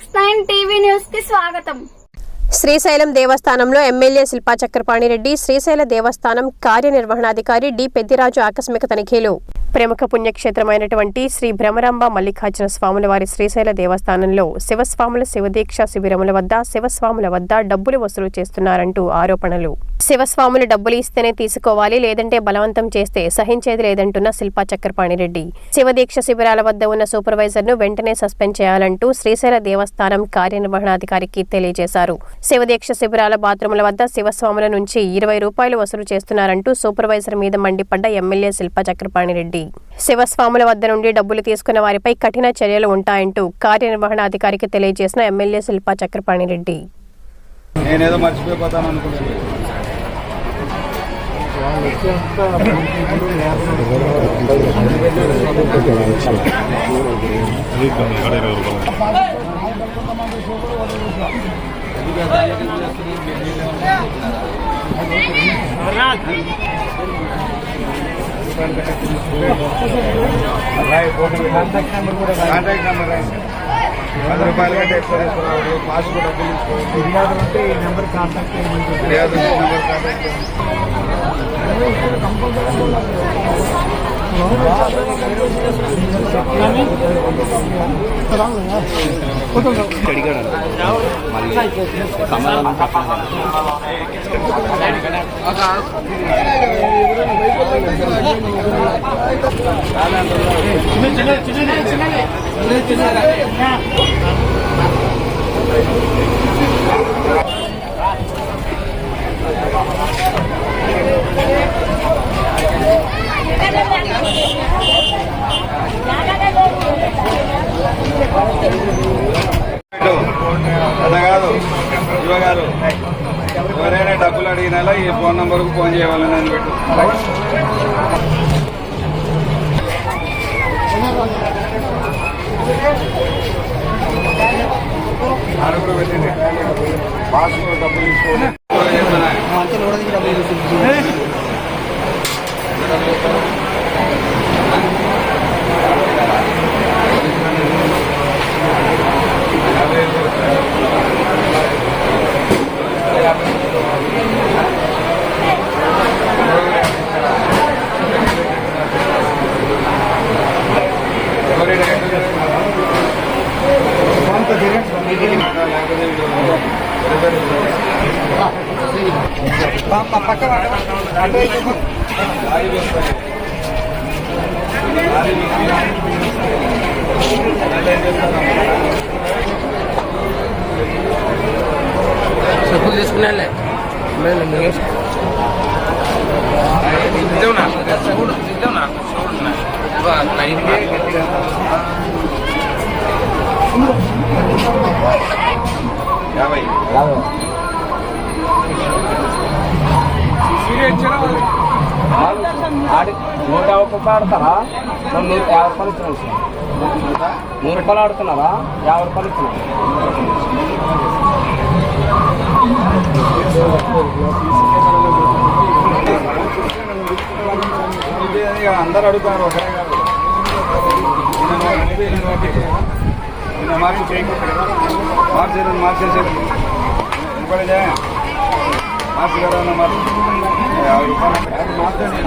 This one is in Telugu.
సిక్స్ నైన్ టీవీ న్యూస్కి స్వాగతం. శ్రీశైలం దేవస్థానంలో ఎమ్మెల్యే శిల్పా చక్రపాణిరెడ్డి శ్రీశైల దేవస్థానం కార్యనిర్వహణాధికారి డి. పెద్దిరాజు ఆకస్మిక తనిఖీలు. ప్రముఖ పుణ్యక్షేత్రమైనటువంటి శ్రీ భ్రమరాంబ మల్లికార్జున స్వాముల వారి శ్రీశైల దేవస్థానంలో శివస్వాముల శివదీక్ష శిబిరముల వద్ద శివస్వాముల వద్ద డబ్బులు వసూలు చేస్తున్నారంటూ ఆరోపణలు. శివస్వాములు డబ్బులు ఇస్తేనే తీసుకోవాలి లేదంటే బలవంతం చేస్తే సహించేది లేదంటున్న శిల్పా చక్రపాణిరెడ్డి. శివదీక్ష శిబిరాల వద్ద ఉన్న సూపర్వైజర్ను వెంటనే సస్పెండ్ చేయాలంటూ శ్రీశైల దేవస్థానం కార్యనిర్వహణాధికారికి తెలియజేశారు. శివదీక్ష శిబిరాల బాత్రూముల వద్ద శివస్వాముల నుంచి ఇరవై రూపాయలు వసూలు చేస్తున్నారంటూ సూపర్వైజర్ మీద మండిపడ్డ ఎమ్మెల్యే శిల్పా చక్రపాణిరెడ్డి. శివస్వాముల వద్ద నుండి డబ్బులు తీసుకున్న వారిపై కఠిన చర్యలు ఉంటాయంటూ కార్యనిర్వహణాధికారికి తెలియజేసిన ఎమ్మెల్యే శిల్పా చక్రపాణిరెడ్డి. నేనేదో మర్చిపోతాను కాంటాక్ట్ నెంబర్ రాయండి. రూపాయలు కంటే ఎక్కువ తీసుకున్నాడు పాస్ కూడా ఫిర్యాదు ఉంటే ఈ నెంబర్ కాంటాక్ట్ ఫిర్యాదు నెంబర్ కాంటాక్ట్ చేయండి. పెట్టు. ఈ ఫోన్ నంబర్కు ఫోన్ చేయాలని అని పెట్టు. ఆరుగురు పెట్టండి. పాస్పోర్ట్ డబ్బులు తీసుకోండి. చెప్పులు తీసుకున్నాలే మేము ఇద్దాంనా? చూడు ఇద్దాంనా? చూడు యాభై నూట యాభై రూపాయలు ఆడతారా మనం నూట యాభై రూపాయలు ఇచ్చిన సార్. నూరు రూపాయలు ఆడుతున్నారా యాభై రూపాయలు ఇచ్చిన అందరు అడుగుతారు ఒకరే కాదు నిన్న మార్చి నిన్న ఒకటి. నిన్న మార్చేసారు ರೂಪಾಯಿದೆ ಮಾತುಗಾರನ ಮಾತು ಯಾವ ರೂಪಾಯಿ ಮಾತಾಡಿ